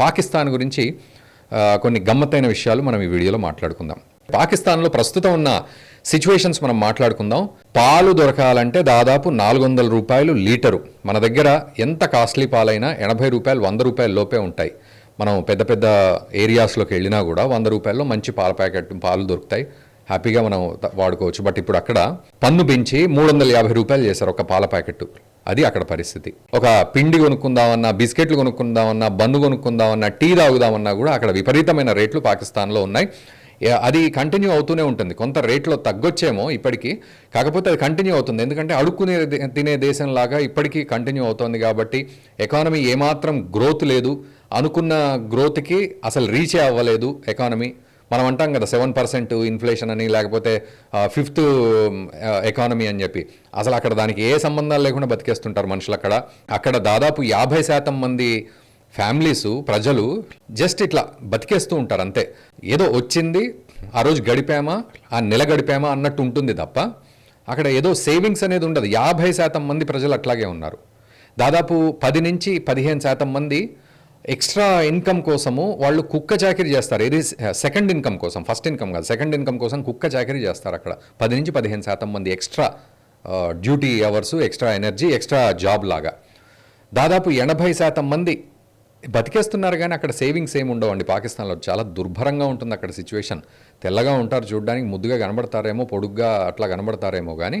పాకిస్తాన్ గురించి కొన్ని గమ్మత్తైన విషయాలు మనం ఈ వీడియోలో మాట్లాడుకుందాం. పాకిస్తాన్లో ప్రస్తుతం ఉన్న సిచ్యువేషన్స్ మనం మాట్లాడుకుందాం. పాలు దొరకాలంటే దాదాపు నాలుగు వందల రూపాయలు లీటరు. మన దగ్గర ఎంత కాస్ట్లీ పాలైనా ఎనభై రూపాయలు వంద రూపాయల లోపే ఉంటాయి. మనం పెద్ద పెద్ద ఏరియాస్లోకి వెళ్ళినా కూడా వంద రూపాయల్లో మంచి పాల ప్యాకెట్ పాలు దొరుకుతాయి. హ్యాపీగా మనం వాడుకోవచ్చు. బట్ ఇప్పుడు అక్కడ పన్ను పెంచి మూడు వందల యాభై రూపాయలు చేశారు ఒక పాల ప్యాకెట్ అది అక్కడ పరిస్థితి. ఒక పిండి కొనుక్కుందామన్నా బిస్కెట్లు కొనుక్కుందామన్నా బన్ను కొనుక్కుందామన్నా టీ తాగుదామన్నా కూడా అక్కడ విపరీతమైన రేట్లు పాకిస్తాన్లో ఉన్నాయి. అది కంటిన్యూ అవుతూనే ఉంటుంది. కొంత రేట్లో తగ్గొచ్చేమో ఇప్పటికీ. కాకపోతే అది కంటిన్యూ అవుతుంది. ఎందుకంటే అడుక్కునే తినే దేశంలాగా ఇప్పటికీ కంటిన్యూ అవుతోంది కాబట్టి ఎకానమీ ఏమాత్రం గ్రోత్ లేదు. అనుకున్న గ్రోత్కి అసలు రీచే అవ్వలేదు ఎకానమీ. మనం అంటాం కదా సెవెన్ పర్సెంట్ ఇన్ఫ్లేషన్ అని లేకపోతే ఫిఫ్త్ ఎకానమీ అని చెప్పి. అసలు అక్కడ దానికి ఏ సంబంధాలు లేకుండా బతికేస్తుంటారు మనుషులు అక్కడ. అక్కడ దాదాపు యాభై శాతం మంది ఫ్యామిలీస్ ప్రజలు జస్ట్ ఇట్లా బతికేస్తూ ఉంటారు అంతే. ఏదో వచ్చింది ఆ రోజు గడిపామా ఆ నెల గడిపామా అన్నట్టు ఉంటుంది తప్ప అక్కడ ఏదో సేవింగ్స్ అనేది ఉండదు. యాభై శాతం మంది ప్రజలు అట్లాగే ఉన్నారు. దాదాపు పది నుంచి పదిహేను శాతం మంది ఎక్స్ట్రా ఇన్కమ్ కోసము వాళ్ళు కుక్క చాకరీ చేస్తారు. ఇది సెకండ్ ఇన్కమ్ కోసం ఫస్ట్ ఇన్కమ్ కాదు సెకండ్ ఇన్కమ్ కోసం కుక్క చాకరీ చేస్తారు అక్కడ. పది నుంచి పదిహేను శాతం మంది extra duty hours extra energy extra job లాగా. దాదాపు ఎనభై శాతం మంది బతికేస్తున్నారు కానీ అక్కడ సేవింగ్స్ ఏమి ఉండవండి పాకిస్తాన్లో చాలా దుర్భరంగా ఉంటుంది అక్కడ సిచ్యువేషన్. తెల్లగా ఉంటారు చూడడానికి ముద్దుగా కనబడతారేమో పొడుగ్గా అట్లా కనబడతారేమో కానీ